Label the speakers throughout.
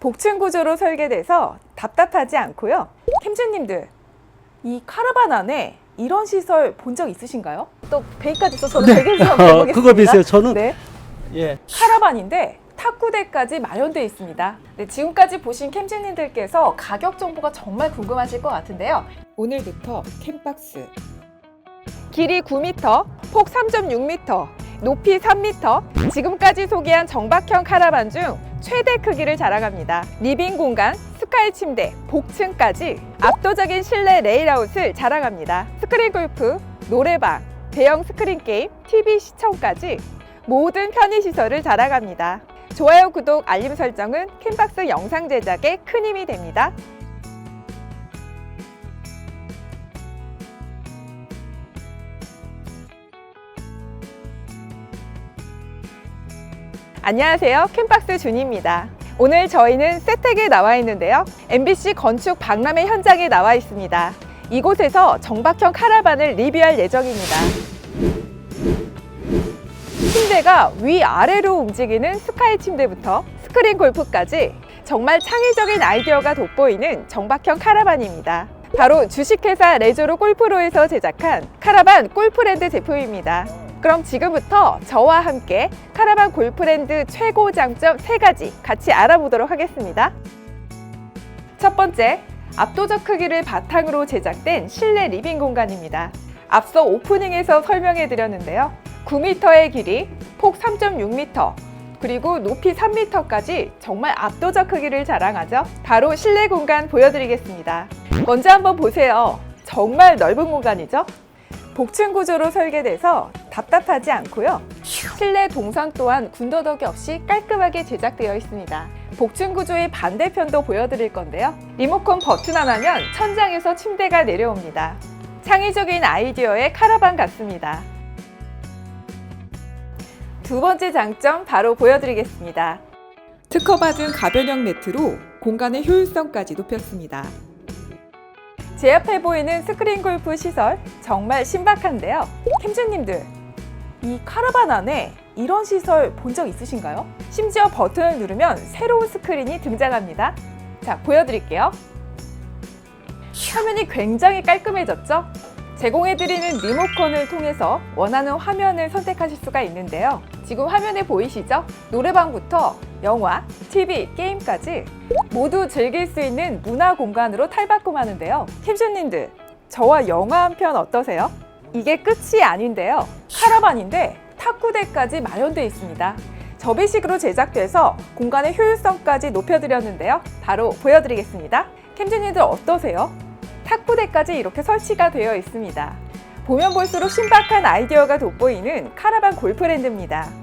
Speaker 1: 복층 구조로 설계돼서 답답하지 않고요. 캠주님들 이 카라반 안에 이런 시설 본 적 있으신가요? 또 베이까지 저는 되게 한번
Speaker 2: 어,
Speaker 1: 해보겠습니다.
Speaker 2: 그거 비세요. 저는
Speaker 1: 네.
Speaker 2: 예.
Speaker 1: 카라반인데 탁구대까지 마련되어 있습니다. 네, 지금까지 보신 캠주님들께서 가격 정보가 정말 궁금하실 것 같은데요. 오늘부터 캠박스 길이 9m, 폭 3.6m, 높이 3m, 지금까지 소개한 정박형 카라반 중 최대 크기를 자랑합니다. 리빙 공간, 스카이 침대, 복층까지 압도적인 실내 레이아웃을 자랑합니다. 스크린 골프, 노래방, 대형 스크린 게임, TV 시청까지 모든 편의시설을 자랑합니다. 좋아요, 구독, 알림 설정은 캠박스 영상 제작에 큰 힘이 됩니다. 안녕하세요. 캠박스 준입니다. 오늘 저희는 세택에 나와 있는데요. MBC 건축 박람회 현장에 나와 있습니다. 이곳에서 정박형 카라반을 리뷰할 예정입니다. 침대가 위아래로 움직이는 스카이 침대부터 스크린 골프까지 정말 창의적인 아이디어가 돋보이는 정박형 카라반입니다. 바로 주식회사 레조로 골프로에서 제작한 카라반 골프랜드 제품입니다. 그럼 지금부터 저와 함께 카라반 골프랜드 최고 장점 세가지 같이 알아보도록 하겠습니다. 첫 번째, 압도적 크기를 바탕으로 제작된 실내 리빙 공간입니다. 앞서 오프닝에서 설명해 드렸는데요. 9m의 길이, 폭 3.6m, 그리고 높이 3m까지 정말 압도적 크기를 자랑하죠. 바로 실내 공간 보여드리겠습니다. 먼저 한번 보세요. 정말 넓은 공간이죠? 복층 구조로 설계돼서 답답하지 않고요. 실내 동선 또한 군더더기 없이 깔끔하게 제작되어 있습니다. 복층 구조의 반대편도 보여드릴 건데요. 리모컨 버튼 하나면 천장에서 침대가 내려옵니다. 창의적인 아이디어의 카라반 같습니다. 두 번째 장점 바로 보여드리겠습니다. 특허받은 가변형 매트로 공간의 효율성까지 높였습니다. 제 앞에 보이는 스크린 골프 시설 정말 신박한데요. 캠주님들, 이 카라반 안에 이런 시설 본 적 있으신가요? 심지어 버튼을 누르면 새로운 스크린이 등장합니다. 자, 보여드릴게요. 화면이 굉장히 깔끔해졌죠? 제공해드리는 리모컨을 통해서 원하는 화면을 선택하실 수가 있는데요. 지금 화면에 보이시죠? 노래방부터 영화, TV, 게임까지 모두 즐길 수 있는 문화 공간으로 탈바꿈하는데요. 캠슈님들, 저와 영화 한 편 어떠세요? 이게 끝이 아닌데요. 카라반인데 탁구대까지 마련되어 있습니다. 접이식으로 제작돼서 공간의 효율성까지 높여드렸는데요. 바로 보여드리겠습니다. 캠주님들 어떠세요? 탁구대까지 이렇게 설치가 되어 있습니다. 보면 볼수록 신박한 아이디어가 돋보이는 카라반 골프랜드입니다.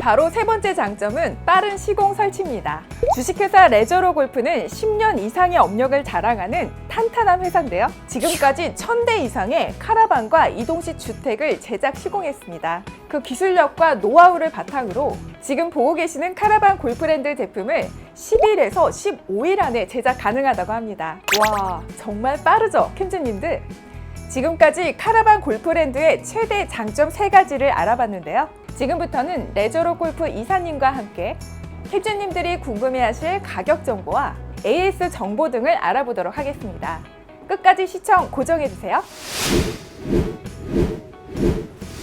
Speaker 1: 바로 세 번째 장점은 빠른 시공 설치입니다. 주식회사 레저로 골프는 10년 이상의 업력을 자랑하는 탄탄한 회사인데요. 지금까지 1000대 이상의 카라반과 이동식 주택을 제작 시공했습니다. 그 기술력과 노하우를 바탕으로 지금 보고 계시는 카라반 골프랜드 제품을 10일에서 15일 안에 제작 가능하다고 합니다. 와, 정말 빠르죠, 캠즈님들? 지금까지 카라반 골프랜드의 최대 장점 세가지를 알아봤는데요. 지금부터는 레저로 골프 이사님과 함께 캡주님들이 궁금해하실 가격 정보와 AS 정보 등을 알아보도록 하겠습니다. 끝까지 시청 고정해주세요.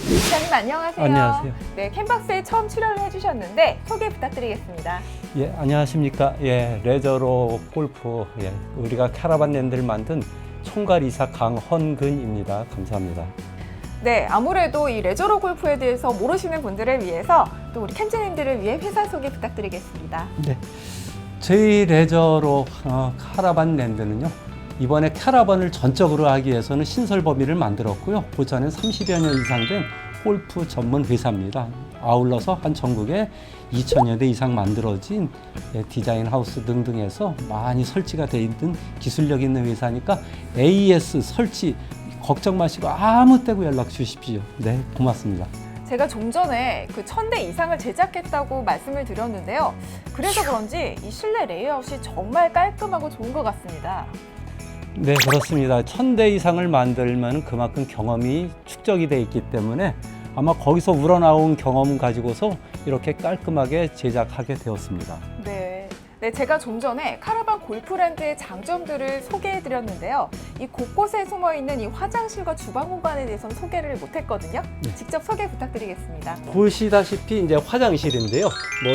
Speaker 1: 이사님 안녕하세요.
Speaker 2: 안녕하세요.
Speaker 1: 네, 캔박스에 처음 출연을 해주셨는데 소개 부탁드리겠습니다.
Speaker 2: 예, 안녕하십니까? 예, 레저로 골프 예, 우리가 캐러반 랜드를 만든 총괄 이사 강헌근입니다. 감사합니다.
Speaker 1: 네, 아무래도 이 레저로 골프에 대해서 모르시는 분들을 위해서 또 우리 캠즈님들을 위해 회사 소개 부탁드리겠습니다.
Speaker 2: 네. 저희 레저로 어, 카라반 랜드는요. 이번에 캐러반을 전적으로 하기 위해서는 신설 범위를 만들었고요. 고전에 30여 년 이상 된 골프 전문 회사입니다. 아울러서 한 전국에 2천여 대 이상 만들어진 예, 디자인 하우스 등등에서 많이 설치가 돼 있는 기술력 있는 회사니까 AS 설치 걱정 마시고 아무 때고 연락 주십시오. 네, 고맙습니다.
Speaker 1: 제가 좀 전에 그 1000대 이상을 제작했다고 말씀을 드렸는데요. 그래서 그런지 이 실내 레이아웃이 정말 깔끔하고 좋은 것 같습니다.
Speaker 2: 네, 그렇습니다. 천 대 이상을 만들면 그만큼 경험이 축적이 돼 있기 때문에 아마 거기서 우러나온 경험 가지고서 이렇게 깔끔하게 제작하게 되었습니다.
Speaker 1: 네. 네, 제가 좀 전에 카라반 골프랜드의 장점들을 소개해드렸는데요. 이 곳곳에 숨어있는 이 화장실과 주방 공간에 대해서는 소개를 못했거든요.
Speaker 2: 네.
Speaker 1: 직접 소개 부탁드리겠습니다.
Speaker 2: 보시다시피 이제 화장실인데요. 뭐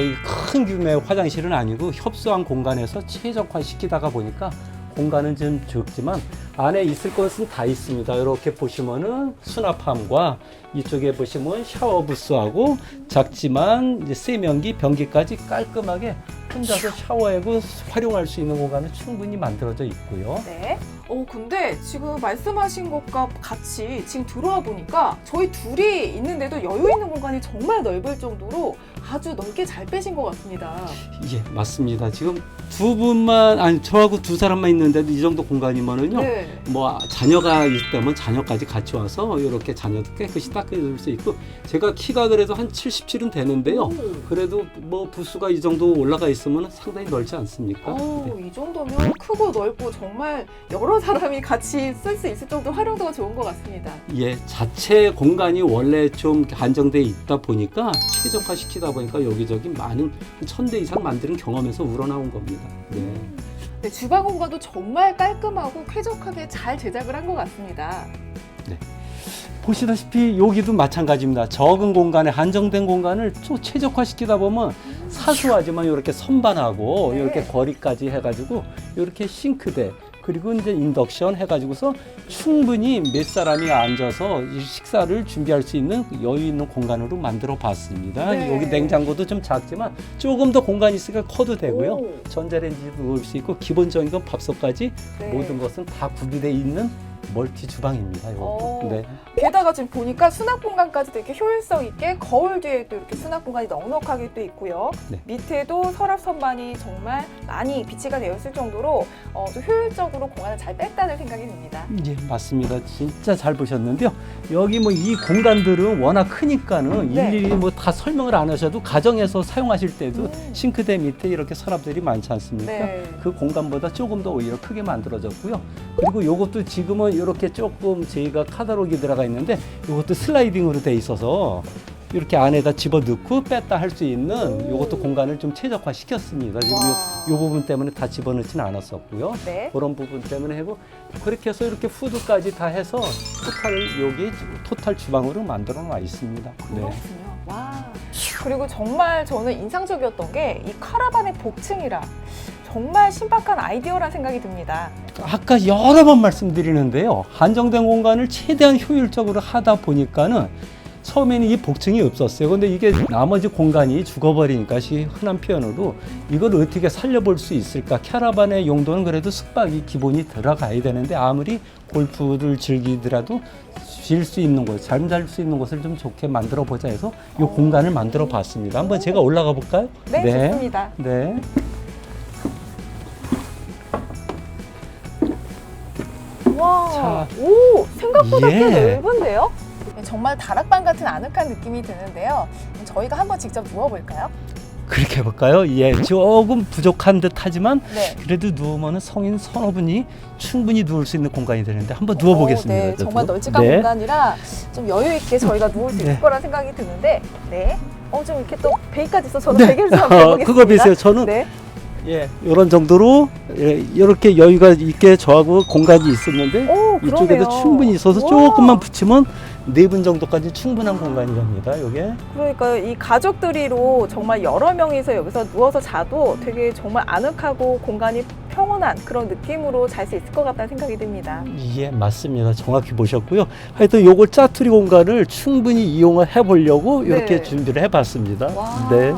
Speaker 2: 큰 규모의 화장실은 아니고 협소한 공간에서 최적화시키다가 보니까 공간은 좀 적지만 안에 있을 것은 다 있습니다. 이렇게 보시면은 수납함과 이쪽에 보시면 샤워 부스하고 작지만 세면기, 변기까지 깔끔하게 혼자서 샤워하고 활용할 수 있는 공간은 충분히 만들어져 있고요.
Speaker 1: 네. 어, 근데 지금 말씀하신 것과 같이 지금 들어와 보니까 저희 둘이 있는데도 여유 있는 공간이 정말 넓을 정도로 아주 넓게 잘 빼신 것 같습니다.
Speaker 2: 예, 맞습니다. 지금 두 분만 아니 저하고 두 사람만 있는데도 이 정도 공간이면은요.
Speaker 1: 네.
Speaker 2: 뭐 자녀가 있다면 자녀까지 같이 와서 이렇게 자녀도 깨끗이 닦아줄 수 있고 제가 키가 그래도 한 77은 되는데요.
Speaker 1: 오.
Speaker 2: 그래도 뭐 부수가 이 정도 올라가 있으면 상당히 넓지 않습니까?
Speaker 1: 어, 이 정도면 크고 넓고 정말 여러 사람이 같이 쓸 수 있을 정도 활용도가 좋은 것 같습니다.
Speaker 2: 예, 자체 공간이 원래 좀 한정돼 있다 보니까 최적화 시키다 보니까 여기저기 많은 천 대 이상 만드는 경험에서 우러나온 겁니다. 네.
Speaker 1: 네, 주방 공간도 정말 깔끔하고 쾌적하게 잘 제작을 한 것 같습니다.
Speaker 2: 보시다시피 여기도 마찬가지입니다. 적은 공간에 한정된 공간을 또 최적화시키다 보면 사소하지만 이렇게 선반하고
Speaker 1: 네.
Speaker 2: 이렇게 거리까지 해가지고 이렇게 싱크대 그리고 이제 인덕션 해가지고서 충분히 몇 사람이 앉아서 이 식사를 준비할 수 있는 여유 있는 공간으로 만들어 봤습니다.
Speaker 1: 네.
Speaker 2: 여기 냉장고도 좀 작지만 조금 더 공간이 있으니까 커도 되고요.
Speaker 1: 오.
Speaker 2: 전자레인지도 넣을 수 있고 기본적인 건 밥솥까지
Speaker 1: 네.
Speaker 2: 모든 것은 다 구비되어 있는 멀티 주방입니다. 이거.
Speaker 1: 오.
Speaker 2: 네.
Speaker 1: 게다가 지금 보니까 수납 공간까지도 이렇게 효율성 있게 거울 뒤에도 이렇게 수납 공간이 넉넉하게 또 있고요.
Speaker 2: 네.
Speaker 1: 밑에도 서랍 선반이 정말 많이 비치가 되어 있을 정도로 어, 좀 효율적으로 공간을 잘 뺐다는 생각이 듭니다.
Speaker 2: 예, 맞습니다. 진짜 잘 보셨는데요. 여기 뭐 이 공간들은 워낙 크니까는
Speaker 1: 네.
Speaker 2: 일일이 뭐 다 설명을 안 하셔도 가정에서 사용하실 때도
Speaker 1: 음.
Speaker 2: 싱크대 밑에 이렇게 서랍들이 많지 않습니까?
Speaker 1: 네.
Speaker 2: 그 공간보다 조금 더 오히려 크게 만들어졌고요. 그리고 요것도 지금은 이렇게 조금 저희가 카다록이 들어가 있는데 요것도 슬라이딩으로 돼 있어서 이렇게 안에다 집어 넣고 뺐다 할 수 있는
Speaker 1: 오.
Speaker 2: 요것도 공간을 좀 최적화 시켰습니다. 지금 요,
Speaker 1: 와.
Speaker 2: 요 부분 때문에 다 집어넣지는 않았었고요.
Speaker 1: 네.
Speaker 2: 그런 부분 때문에 하고 그렇게 해서 이렇게 후드까지 다 해서 토탈 여기 토탈 주방으로 만들어 놔 있습니다. 네.
Speaker 1: 그렇군요. 와. 그리고 정말 저는 인상적이었던 게 이 카라반의 복층이라 정말 신박한 아이디어란 생각이 듭니다.
Speaker 2: 아까 여러 번 말씀드리는데요. 한정된 공간을 최대한 효율적으로 하다 보니까는 처음에는 이 복층이 없었어요. 근데 이게 나머지 공간이 죽어버리니까 시 흔한 표현으로 이걸 어떻게 살려볼 수 있을까? 캐러반의 용도는 그래도 숙박이 기본이 들어가야 되는데 아무리 골프를 즐기더라도 쉴 수 있는 곳, 잠잘 수 있는 곳을 좀 좋게 만들어 보자 해서 이 공간을 만들어 봤습니다. 한번 제가 올라가 볼까요?
Speaker 1: 네, 좋습니다.
Speaker 2: 네.
Speaker 1: 와,
Speaker 2: 자.
Speaker 1: 오, 생각보다
Speaker 2: 예.
Speaker 1: 꽤 넓은데요? 네, 정말 다락방 같은 아늑한 느낌이 드는데요. 저희가 한번 직접 누워볼까요?
Speaker 2: 그렇게 해볼까요? 예, 조금 부족한 듯 하지만
Speaker 1: 네.
Speaker 2: 그래도 누우면 성인 서너 분이 충분히 누울 수 있는 공간이 되는데 한번 누워보겠습니다.
Speaker 1: 어, 네. 정말 널찍한
Speaker 2: 네.
Speaker 1: 공간이라 좀 여유 있게 저희가 누울 수 있을
Speaker 2: 네.
Speaker 1: 거란 생각이 드는데, 네. 어, 좀 이렇게 또 베이까지 있어 저도
Speaker 2: 네.
Speaker 1: 베개를 좀 한번
Speaker 2: 어,
Speaker 1: 해보겠습니다.
Speaker 2: 그거 보세요. 저는
Speaker 1: 네.
Speaker 2: 예, 이런 정도로 예, 이렇게 여유가 있게 저하고 공간이 있었는데
Speaker 1: 오,
Speaker 2: 이쪽에도
Speaker 1: 그러네요.
Speaker 2: 충분히 있어서
Speaker 1: 우와.
Speaker 2: 조금만 붙이면 네 분 정도까지 충분한 공간이랍니다. 이게
Speaker 1: 그러니까 이 가족 들이로 정말 여러 명이서 여기서 누워서 자도 되게 정말 아늑하고 공간이 평온한 그런 느낌으로 잘 수 있을 것 같다는 생각이 듭니다.
Speaker 2: 예, 맞습니다. 정확히 보셨고요. 하여튼 요걸 짜투리 공간을 충분히 이용을 해보려고 이렇게
Speaker 1: 네.
Speaker 2: 준비를 해봤습니다.
Speaker 1: 와.
Speaker 2: 네.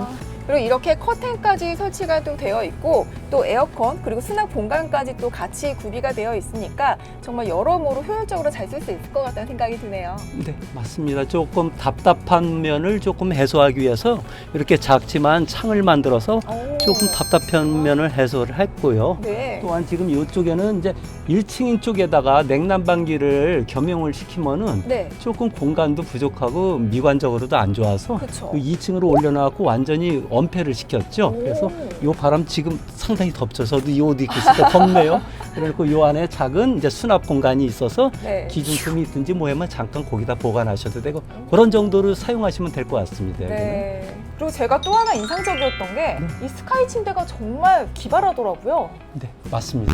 Speaker 1: 그리고 이렇게 커튼까지 설치가 또 되어 있고 또 에어컨 그리고 수납 공간까지 또 같이 구비가 되어 있으니까 정말 여러모로 효율적으로 잘 쓸 수 있을 것 같다는 생각이 드네요.
Speaker 2: 네, 맞습니다. 조금 답답한 면을 조금 해소하기 위해서 이렇게 작지만 창을 만들어서
Speaker 1: 오.
Speaker 2: 조금 답답한 면을 해소를 했고요.
Speaker 1: 네.
Speaker 2: 또한 지금 이쪽에는 이제 1층인 쪽에다가 냉난방기를 겸용을 시키면은
Speaker 1: 네.
Speaker 2: 조금 공간도 부족하고 미관적으로도 안 좋아서
Speaker 1: 그렇죠.
Speaker 2: 그 2층으로 올려놔갖고 완전히 엄폐를 시켰죠.
Speaker 1: 오.
Speaker 2: 그래서 요 바람 지금 상당히 덥죠. 저도 이 옷 입고 있으니까 덥네요. 그리고 요 안에 작은 이제 수납 공간이 있어서
Speaker 1: 네.
Speaker 2: 기준품이 있든지 뭐 하면 잠깐 거기다 보관하셔도 되고 그런 정도로 사용하시면 될 것 같습니다.
Speaker 1: 네. 그리고 제가 또 하나 인상적이었던 게 이 스카이 침대가 정말 기발하더라고요.
Speaker 2: 네, 맞습니다.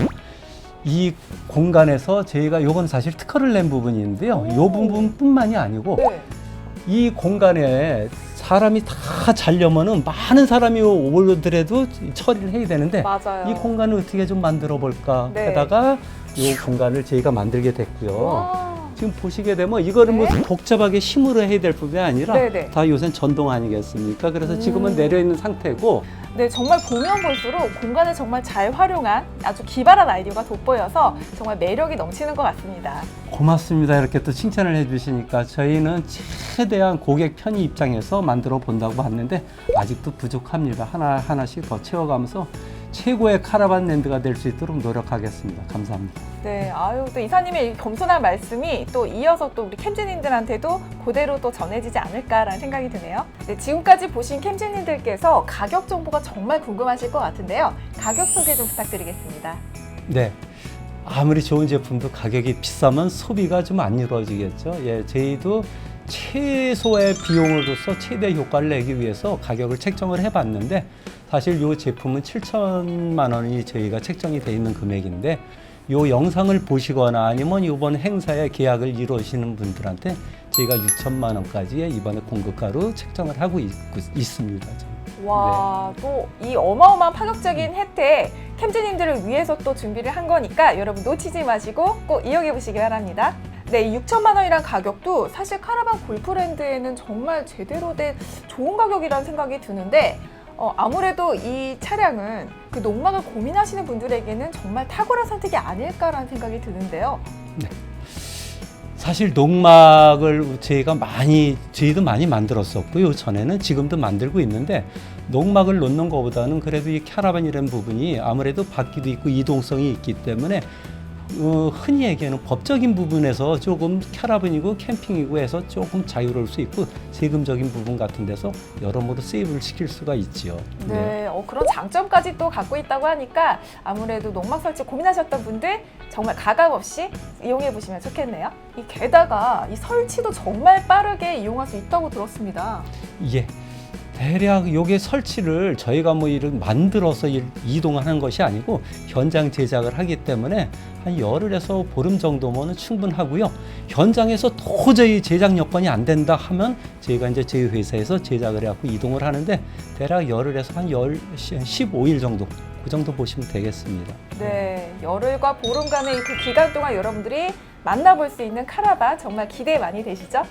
Speaker 2: 이 공간에서 저희가 요건 사실 특허를 낸 부분인데요.
Speaker 1: 오.
Speaker 2: 요 부분뿐만이 아니고
Speaker 1: 네.
Speaker 2: 이 공간에 사람이 다 자려면은 많은 사람이 오더라도 처리를 해야 되는데
Speaker 1: 맞아요.
Speaker 2: 이 공간을 어떻게 좀 만들어 볼까
Speaker 1: 네.
Speaker 2: 하다가 이 공간을 저희가 만들게 됐고요.
Speaker 1: 와.
Speaker 2: 지금 보시게 되면 이거를
Speaker 1: 네.
Speaker 2: 무슨 복잡하게 힘으로 해야 될 부분이 아니라
Speaker 1: 네네.
Speaker 2: 다 요새 전동 아니겠습니까? 그래서 지금은
Speaker 1: 음.
Speaker 2: 내려 있는 상태고
Speaker 1: 네, 정말 보면 볼수록 공간을 정말 잘 활용한 아주 기발한 아이디어가 돋보여서 정말 매력이 넘치는 것 같습니다.
Speaker 2: 고맙습니다. 이렇게 또 칭찬을 해주시니까 저희는 최대한 고객 편의 입장에서 만들어 본다고 봤는데 아직도 부족합니다. 하나 하나씩 더 채워가면서 최고의 카라반 랜드가 될 수 있도록 노력하겠습니다. 감사합니다.
Speaker 1: 네, 아유 또 이사님의 이 겸손한 말씀이 또 이어서 또 우리 캠즈님들한테도 그대로 또 전해지지 않을까라는 생각이 드네요. 네, 지금까지 보신 캠즈님들께서 가격 정보가 정말 궁금하실 것 같은데요. 가격 소개 좀 부탁드리겠습니다.
Speaker 2: 네. 아무리 좋은 제품도 가격이 비싸면 소비가 좀 안 이루어지겠죠. 예, 저희도 최소의 비용으로서 최대 효과를 내기 위해서 가격을 책정을 해봤는데 사실 이 제품은 7천만 원이 저희가 책정이 돼 있는 금액인데 이 영상을 보시거나 아니면 이번 행사에 계약을 이루시는 분들한테 저희가 6천만 원까지의 이번에 공급가로 책정을 하고 있, 있습니다.
Speaker 1: 와, 또이 어마어마한 파격적인 혜택 캠즈님들을 위해서 또 준비를 한 거니까 여러분 놓치지 마시고 꼭 이용해 보시기 바랍니다. 네, 이 6천만 원이란 가격도 사실 카라반 골프랜드에는 정말 제대로 된 좋은 가격이라는 생각이 드는데 어, 아무래도 이 차량은 그 농막을 고민하시는 분들에게는 정말 탁월한 선택이 아닐까라는 생각이 드는데요.
Speaker 2: 사실 농막을 저희가 많이 저희도 많이 만들었었고요. 전에는 지금도 만들고 있는데 농막을 놓는 것보다는 그래도 이 캐러반이라는 부분이 아무래도 바퀴도 있고 이동성이 있기 때문에 어, 흔히 얘기하는 법적인 부분에서 조금 캐러반이고 캠핑이고 해서 조금 자유로울 수 있고 세금적인 부분 같은 데서 여러모로 세이브를 시킬 수가 있지요.
Speaker 1: 네, 어, 그런 장점까지 또 갖고 있다고 하니까 아무래도 농막 설치 고민하셨던 분들 정말 가감 없이 이용해 보시면 좋겠네요. 이 게다가 이 설치도 정말 빠르게 이용할 수 있다고 들었습니다.
Speaker 2: 예. 대략 요게 설치를 저희가 뭐 이런 만들어서 일- 이동하는 것이 아니고 현장 제작을 하기 때문에 한 열흘에서 보름 정도면 충분하고요. 현장에서 도저히 제작 여건이 안 된다 하면 저희가 이제 저희 회사에서 제작을 해갖고 이동을 하는데 대략 열흘에서 한 열, 15일 정도 그 정도 보시면 되겠습니다.
Speaker 1: 네, 열흘과 보름간의 그 기간 동안 여러분들이 만나볼 수 있는 카라반 정말 기대 많이 되시죠?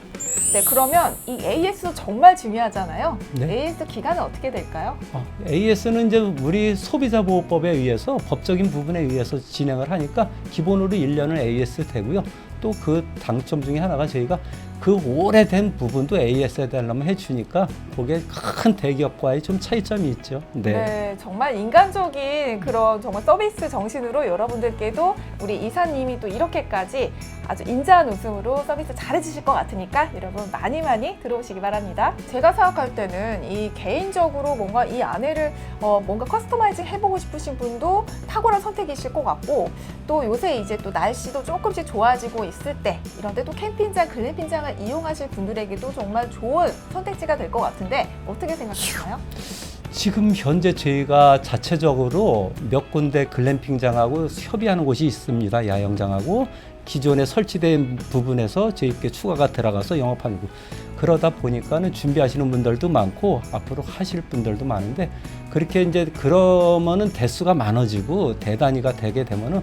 Speaker 1: 네, 그러면 이 AS도 정말 중요하잖아요.
Speaker 2: 네.
Speaker 1: AS 기간은 어떻게 될까요?
Speaker 2: AS는 이제 우리 소비자 보호법에 의해서 법적인 부분에 의해서 진행을 하니까 기본으로 1년은 AS 되고요. 또 그 당점 중에 하나가 저희가 그 오래된 부분도 AS에 달라면 해주니까 그게 큰 대기업과의 좀 차이점이 있죠.
Speaker 1: 네.
Speaker 2: 네.
Speaker 1: 정말 인간적인 그런 정말 서비스 정신으로 여러분들께도 우리 이사님이 또 이렇게까지 아주 인자한 웃음으로 서비스 잘해주실 것 같으니까 여러분 많이 많이 들어오시기 바랍니다. 제가 생각할 때는 이 개인적으로 뭔가 이 안에를 어, 뭔가 커스터마이징 해보고 싶으신 분도 탁월한 선택이실 것 같고 또 요새 이제 또 날씨도 조금씩 좋아지고 있을 때 이런 데 또 캠핑장, 글램핑장을 이용하실 분들에게도 정말 좋은 선택지가 될 것 같은데 어떻게 생각하시나요?
Speaker 2: 지금 현재 저희가 자체적으로 몇 군데 글램핑장하고 협의하는 곳이 있습니다. 야영장하고 기존에 설치된 부분에서 저희께 추가가 들어가서 영업하는 곳. 그러다 보니까는 준비하시는 분들도 많고 앞으로 하실 분들도 많은데 그렇게 이제 그러면은 대수가 많아지고 대단위가 되게 되면은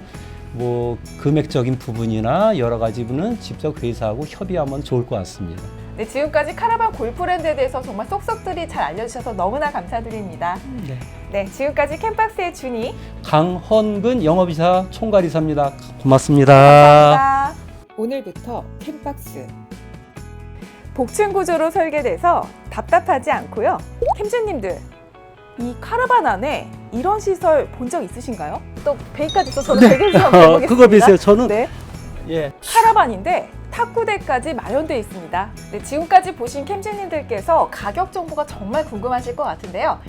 Speaker 2: 뭐 금액적인 부분이나 여러 가지 부분은 직접 회사하고 협의하면 좋을 것 같습니다.
Speaker 1: 네, 지금까지 카라반 골프랜드에 대해서 정말 쏙쏙들이 잘 알려주셔서 너무나 감사드립니다.
Speaker 2: 네.
Speaker 1: 네, 지금까지 캠박스의 준이
Speaker 2: 강헌근 영업이사 총괄이사입니다. 고맙습니다.
Speaker 1: 감사합니다. 오늘부터 캠박스 복층 구조로 설계돼서 답답하지 않고요. 캠주님들 이 카라반 안에 이런 시설 본 적 있으신가요? 또 베이까지 있어서 저는 베개 좀
Speaker 2: 어,
Speaker 1: 해보겠습니다.
Speaker 2: 그거 비세요. 저는
Speaker 1: 네,
Speaker 2: 예.
Speaker 1: 카라반인데 탁구대까지 마련되어 있습니다. 네, 지금까지 보신 캠주님들께서 가격 정보가 정말 궁금하실 것 같은데요.